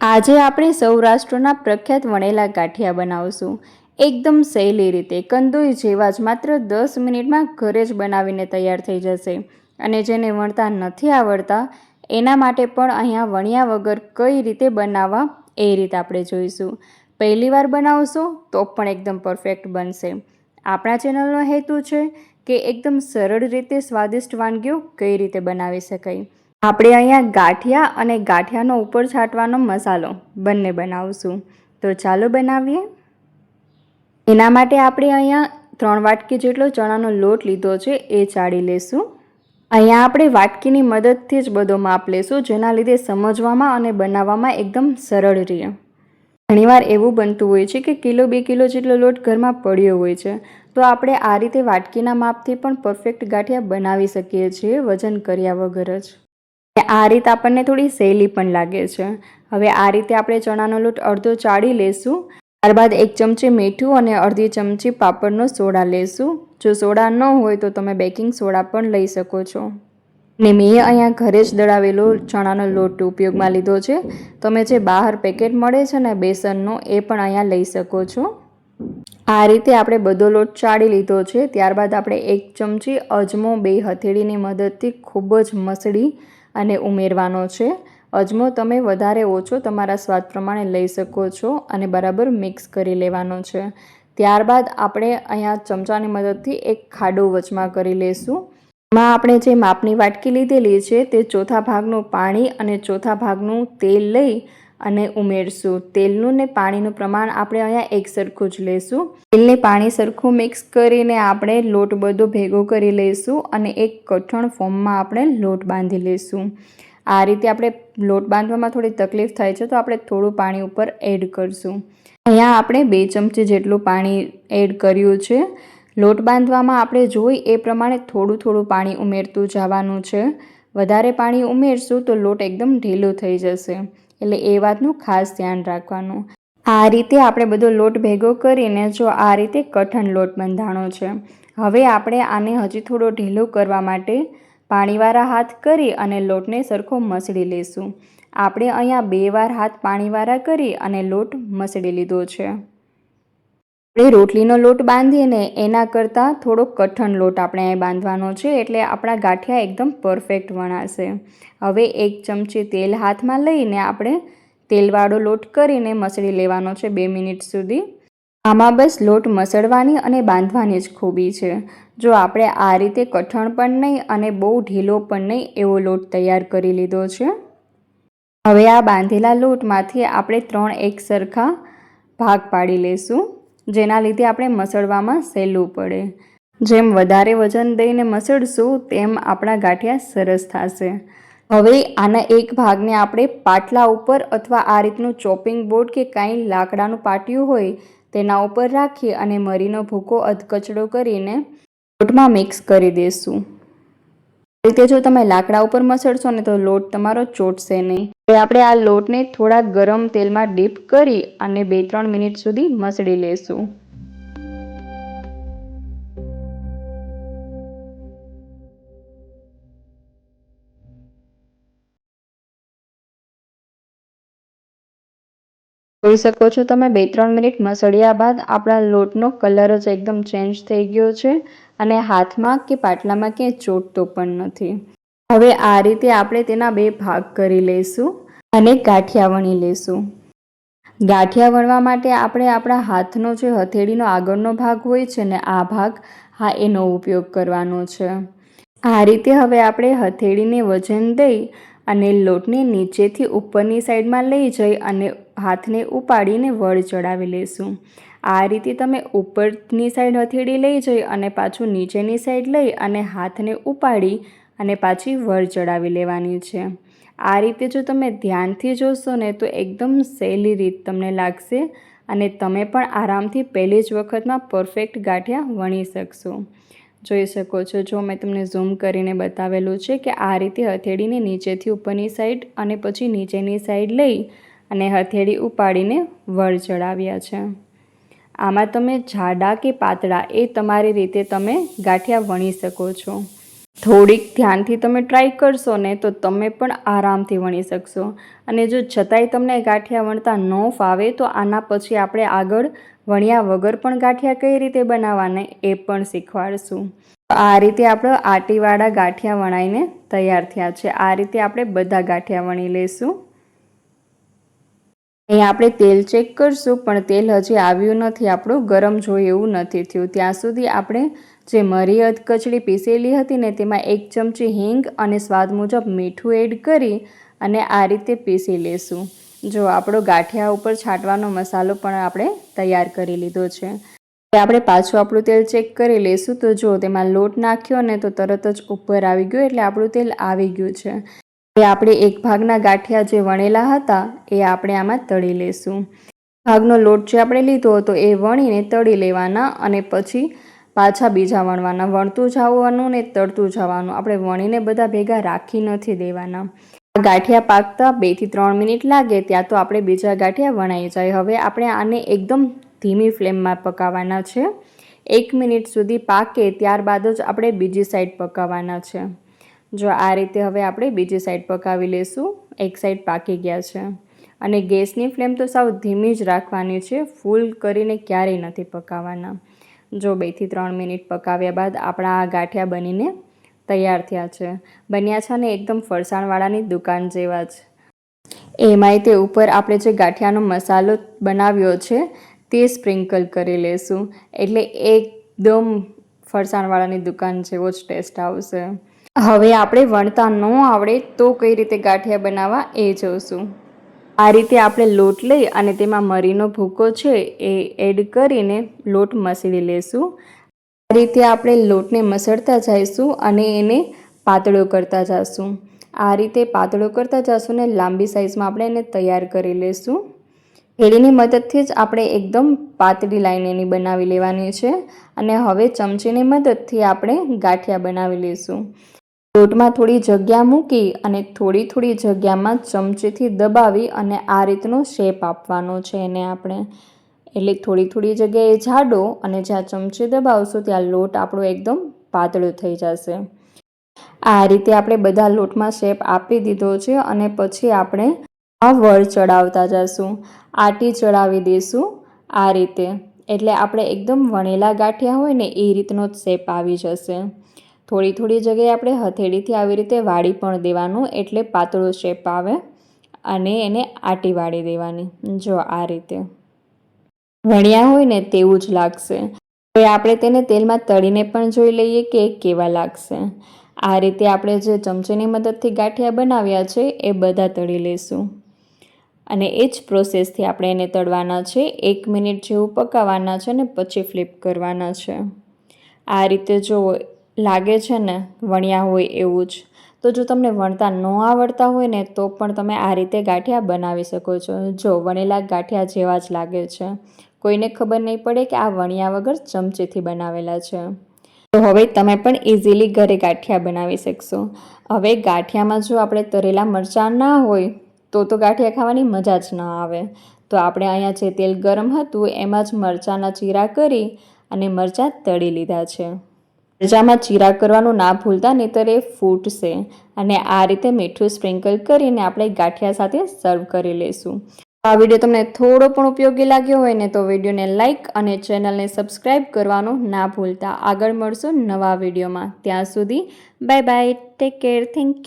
આજે આપણે સૌરાષ્ટ્રના પ્રખ્યાત વણેલા ગાંઠિયા બનાવશું. એકદમ સહેલી રીતે, કંદોઈ જેવા જ માત્ર દસ મિનિટમાં ઘરે જ બનાવીને તૈયાર થઈ જશે. અને જેને વણતા નથી આવડતા, એના માટે પણ અહીંયા વણ્યા વગર કઈ રીતે બનાવવા એ રીતે આપણે જોઈશું. પહેલી વાર બનાવશો તો પણ એકદમ પરફેક્ટ બનશે. આપણા ચેનલનો હેતુ છે કે એકદમ સરળ રીતે સ્વાદિષ્ટ વાનગીઓ કઈ રીતે બનાવી શકાય. આપણે અહીંયા ગાંઠિયા અને ગાંઠિયાનો ઉપર છાંટવાનો મસાલો બંને બનાવશું. તો ચાલો બનાવીએ. એના માટે આપણે અહીંયા ત્રણ વાટકી જેટલો ચણાનો લોટ લીધો છે એ ચાળી લેશું. અહીંયા આપણે વાટકીની મદદથી જ બધો માપ લેશું, જેના લીધે સમજવામાં અને બનાવવામાં એકદમ સરળ રહે. ઘણીવાર એવું બનતું હોય છે કે કિલો બે કિલો જેટલો લોટ ઘરમાં પડ્યો હોય છે. તો આપણે આ રીતે વાટકીના માપથી પણ પરફેક્ટ ગાંઠિયા બનાવી શકીએ છીએ વજન કર્યા વગર જ. આ રીત આપણને થોડી સહેલી પણ લાગે છે. હવે આ રીતે આપણે ચણાનો લોટ અડધો ચાળી લેશું. ત્યારબાદ એક ચમચી મીઠું અને અડધી ચમચી પાપડનો સોડા લેશું. જો સોડા ન હોય તો તમે બેકિંગ સોડા પણ લઈ શકો છો. ને મેં અહીંયા ઘરે જ દળાવેલો ચણાનો લોટ ઉપયોગમાં લીધો છે. તમે જે બહાર પેકેટ મળે છે ને બેસનનો એ પણ અહીંયા લઈ શકો છો. આ રીતે આપણે બધો લોટ ચાળી લીધો છે. ત્યારબાદ આપણે એક ચમચી અજમો બે હથેળીની મદદથી ખૂબ જ મસળી અને ઉમેરવાનો છે. અજમો તમે વધારે ઓછો તમારા સ્વાદ પ્રમાણે લઈ શકો છો અને બરાબર મિક્સ કરી લેવાનો છે. ત્યારબાદ આપણે અહીંયા ચમચાની મદદથી એક ખાડો વચમાં કરી લઈશું એમાં આપણે જે માપની વાટકી લીધેલી છે તે ચોથા ભાગનું પાણી અને ચોથા ભાગનું તેલ લઈ અને ઉમેરશું. તેલનું ને પાણીનું પ્રમાણ આપણે અહીંયા એક સરખું જ લઈશું તેલને પાણી સરખું મિક્સ કરીને આપણે લોટ બધો ભેગો કરી લઈશું અને એક કઠણ ફોર્મમાં આપણે લોટ બાંધી લઈશું. આ રીતે આપણે લોટ બાંધવામાં થોડી તકલીફ થાય છે તો આપણે થોડું પાણી ઉપર એડ કરશું. અહીંયા આપણે બે ચમચી જેટલું પાણી એડ કર્યું છે. લોટ બાંધવામાં આપણે જોઈ એ પ્રમાણે થોડું થોડું પાણી ઉમેરતું જવાનું છે. વધારે પાણી ઉમેરશું તો લોટ એકદમ ઢીલો થઈ જશે. એટલે એ વાતનું ખાસ ધ્યાન રાખવાનું. આ રીતે આપણે બધો લોટ ભેગો કરીને જો આ રીતે કઠણ લોટ બંધાણો છે. હવે આપણે આને હજી થોડો ઢીલો કરવા માટે પાણીવાળા હાથ કરી અને લોટને સરખો મસળી લઈશું. આપણે અહીંયા બે વાર હાથ પાણીવાળા કરી અને લોટ મસળી લીધો છે. આપણે રોટલીનો લોટ બાંધીને એના કરતાં થોડો કઠણ લોટ આપણે બાંધવાનો છે, એટલે આપણા ગાંઠિયા એકદમ પરફેક્ટ વણાશે. હવે એક ચમચી તેલ હાથમાં લઈને આપણે તેલવાળો લોટ કરીને મસળી લેવાનો છે બે મિનિટ સુધી. આમાં બસ લોટ મસળવાની અને બાંધવાની જ ખૂબી છે. જો આપણે આ રીતે કઠણ પણ નહીં અને બહુ ઢીલો પણ નહીં એવો લોટ તૈયાર કરી લીધો છે. હવે આ બાંધેલા લોટમાંથી આપણે ત્રણ એક સરખા ભાગ પાડી લઈશું જેના લીધે આપણે મસળવામાં સહેલું પડે. જેમ વધારે વજન દઈને મસળશું, તેમ આપણા ગાંઠિયા સરસ થશે. હવે આના એક ભાગને આપણે પાટલા ઉપર અથવા આ રીતનું ચોપિંગ બોર્ડ કે કાંઈ લાકડાનું પાટિયું હોય, તેના ઉપર રાખી અને મરીનો ભૂકો અધકચડો કરીને લોટમાં મિક્સ કરી દઈશું રીતે જો તમે લાકડા ઉપર મસળશો ને તો લોટ તમારો ચોટશે નહીં. આપણે આ લોટને થોડા ગરમ તેલમાં ડીપ કરી અને બે ત્રણ મિનિટ સુધી મસળી લેશું. જોઈ શકો છો તમે બે ત્રણ મિનિટ મસળ્યા બાદ આપણા લોટનો કલર જ એકદમ ચેન્જ થઈ ગયો છે અને હાથમાં કે પાટલામાં ક્યાંય ચોટતો પણ નથી. હવે આ રીતે આપણે તેના બે ભાગ કરી લઈશું અને ગાંઠિયા વણી લઈશું. ગાંઠિયા વણવા માટે આપણે આપણા હાથનો જે હથેળીનો આગળનો ભાગ હોય છે ને આ ભાગ, હા, એનો ઉપયોગ કરવાનો છે. આ રીતે હવે આપણે હથેળીને વજન દઈ અને લોટને નીચેથી ઉપરની સાઈડમાં લઈ જઈ અને હાથને ઉપાડીને વળ ચડાવી લઈશું. આ રીતે તમે ઉપરની સાઈડ હથેળી લઈ જઈ અને પાછું નીચેની સાઈડ લઈ અને હાથને ઉપાડી અને પાછી વર ચડાવી લેવાની છે. આ રીતે જો તમે ધ્યાનથી જોશો ને તો એકદમ સહેલી રીત તમને લાગશે અને તમે પણ આરામથી પહેલી જ વખતમાં પરફેક્ટ ગાંઠિયા વણી શકશો. જોઈ શકો છો, જો મેં તમને ઝૂમ કરીને બતાવેલું છે કે આ રીતે હથેળીને નીચેથી ઉપરની સાઈડ અને પછી નીચેની સાઈડ લઈ અને હથેળી ઉપાડીને વળ ચડાવ્યા છે. આમાં તમે જાડા કે પાતળા એ તમારી રીતે તમે ગાંઠિયા વણી શકો છો. થોડીક ધ્યાનથી તમે ટ્રાય કરશો ને તો તમે પણ આરામથી વણી શકશો. અને જો છતાંય તમને ગાંઠિયા વણતા ન ફાવે તો આના પછી આપણે આગળ વણ્યા વગર પણ ગાંઠિયા કઈ રીતે બનાવવાને એ પણ શીખવાડશું. આ રીતે આપણે આટીવાળા ગાંઠિયા વણાઈને તૈયાર થયા છે. આ રીતે આપણે બધા ગાંઠિયા વણી લઈશું. અહીંયા આપણે તેલ ચેક કરશું, પણ તેલ હજી આવ્યું નથી. આપણું ગરમ જોઈએ એવું નથી થયું. ત્યાં સુધી આપણે જે મરી અધકચડી પીસેલી હતી ને તેમાં એક ચમચી હિંગ અને સ્વાદ મુજબ મીઠું એડ કરી અને આ રીતે પીસી લેશું. જો આપણો ગાંઠિયા ઉપર છાંટવાનો મસાલો પણ આપણે તૈયાર કરી લીધો છે. આપણે પાછું આપણું તેલ ચેક કરી લઈશું તો જો તેમાં લોટ નાખ્યો ને તો તરત જ ઉપર આવી ગયો, એટલે આપણું તેલ આવી ગયું છે. એ આપણે એક ભાગના ગાંઠિયા જે વણેલા હતા, એ આપણે આમાં તળી લેશું. ભાગનો લોટ જે આપણે લીધો હતો, એ વણીને તળી લેવાના અને પછી પાછા બીજા વણવાના. વણતું જવાનું ને તળતું જવાનું. આપણે વણીને બધા ભેગા રાખી નથી દેવાના. ગાંઠિયા પાકતા બેથી ત્રણ મિનિટ લાગે, ત્યાં તો આપણે બીજા ગાંઠિયા વણાઈ જાય. હવે આપણે આને એકદમ ધીમી ફ્લેમમાં પકાવવાના છે. એક મિનિટ સુધી પાકે, ત્યારબાદ જ આપણે બીજી સાઈડ પકાવવાના છે. જો આ રીતે હવે આપણે બીજી સાઈડ પકાવી લેશું. એક સાઈડ પાકી ગયા છે. અને ગેસની ફ્લેમ તો સાવ ધીમી જ રાખવાની છે. ફૂલ કરીને ક્યારેય નથી પકાવવાના જો બેથી ત્રણ મિનિટ પકાવ્યા બાદ આપણા આ ગાંઠિયા બનીને તૈયાર થયા છે. બન્યા છે ને એકદમ ફરસાણવાળાની દુકાન જેવા જ. એમાંય તે ઉપર આપણે જે ગાંઠિયાનો મસાલો બનાવ્યો છે, તે સ્પ્રિંકલ કરી લેશું. એટલે એકદમ ફરસાણવાળાની દુકાન જેવો જ ટેસ્ટ આવશે. હવે આપણે વણતા ન આવડે તો કઈ રીતે ગાંઠિયા બનાવવા એ જોઈશું આ રીતે આપણે લોટ લઈ અને તેમાં મરીનો ભૂકો છે એ એડ કરીને લોટ મસળી લેશું. આ રીતે આપણે લોટને મસળતા જઈશું અને એને પાતળો કરતા જઈશું આ રીતે પાતળો કરતા જઈશું ને લાંબી સાઈઝમાં આપણે એને તૈયાર કરી લેશું. હેડીની મદદથી જ આપણે એકદમ પાતળી લાઈન એની બનાવી લેવાની છે અને હવે ચમચીની મદદથી આપણે ગાંઠિયા બનાવી લઈશું લોટમાં થોડી જગ્યા મૂકી અને થોડી થોડી જગ્યામાં ચમચીથી દબાવી અને આ રીતનો શેપ આપવાનો છે એને આપણે. એટલે થોડી થોડી જગ્યાએ જાડો અને જ્યાં ચમચી દબાવશું ત્યાં લોટ આપણો એકદમ પાતળો થઈ જશે. આ રીતે આપણે બધા લોટમાં શેપ આપી દીધો છે અને પછી આપણે આ વળ ચડાવતા જશું. આટી ચડાવી દઈશું આ રીતે. એટલે આપણે એકદમ વણેલા ગાંઠિયા હોય ને એ રીતનો જ શેપ આવી જશે. થોડી થોડી જગ્યાએ આપણે હથેળીથી આવી રીતે વાળી પણ દેવાનું, એટલે પાતળો શેપ આવે અને એને આટી વાળી દેવાની, જો આ રીતે. વણ્યા હોય ને તેવું જ લાગશે. હવે આપણે તેને તેલમાં તળીને પણ જોઈ લઈએ કે કેવા લાગશે. આ રીતે આપણે જે ચમચીની મદદથી ગાંઠિયા બનાવ્યા છે, એ બધા તળી લઈશું. અને એ જ પ્રોસેસથી આપણે એને તળવાના છે, એક મિનિટ જેવું પકાવવાના છે ને પછી ફ્લિપ કરવાના છે. આ રીતે જો લાગે છે ને, વણ્યા હોય એવું જ. તો જો તમને વણતા ન આવડતા હોય ને, તો પણ તમે આ રીતે ગાંઠિયા બનાવી શકો છો. જો વણેલા ગાંઠિયા જેવા જ લાગે છે. કોઈને ખબર નહીં પડે કે આ વણ્યા વગર ચમચીથી બનાવેલા છે. તો હવે તમે પણ ઇઝીલી ઘરે ગાંઠિયા બનાવી શકશો. હવે ગાંઠિયામાં જો આપણે તરેલા મરચાં ના હોય, તો તો ગાંઠિયા ખાવાની મજા જ ન આવે. તો આપણે અહીંયા જે તેલ ગરમ હતું, એમાં જ મરચાંના ચીરા કરી અને મરચાં તળી લીધા છે. મરચાંમાં ચીરા કરવાનું ના ભૂલતા નહીતર એ ફૂટશે અને આ રીતે મીઠું સ્પ્રિંકલ કરીને આપણે ગાંઠિયા સાથે સર્વ કરી લઈશું. આ વીડિયો તમને થોડો પણ ઉપયોગી લાગ્યો હોય ને તો વિડીયોને લાઇક અને ચેનલને સબસ્ક્રાઈબ કરવાનું ના ભૂલતા. આગળ મળશું નવા વિડીયોમાં. ત્યાં સુધી bye bye, take care, thank you.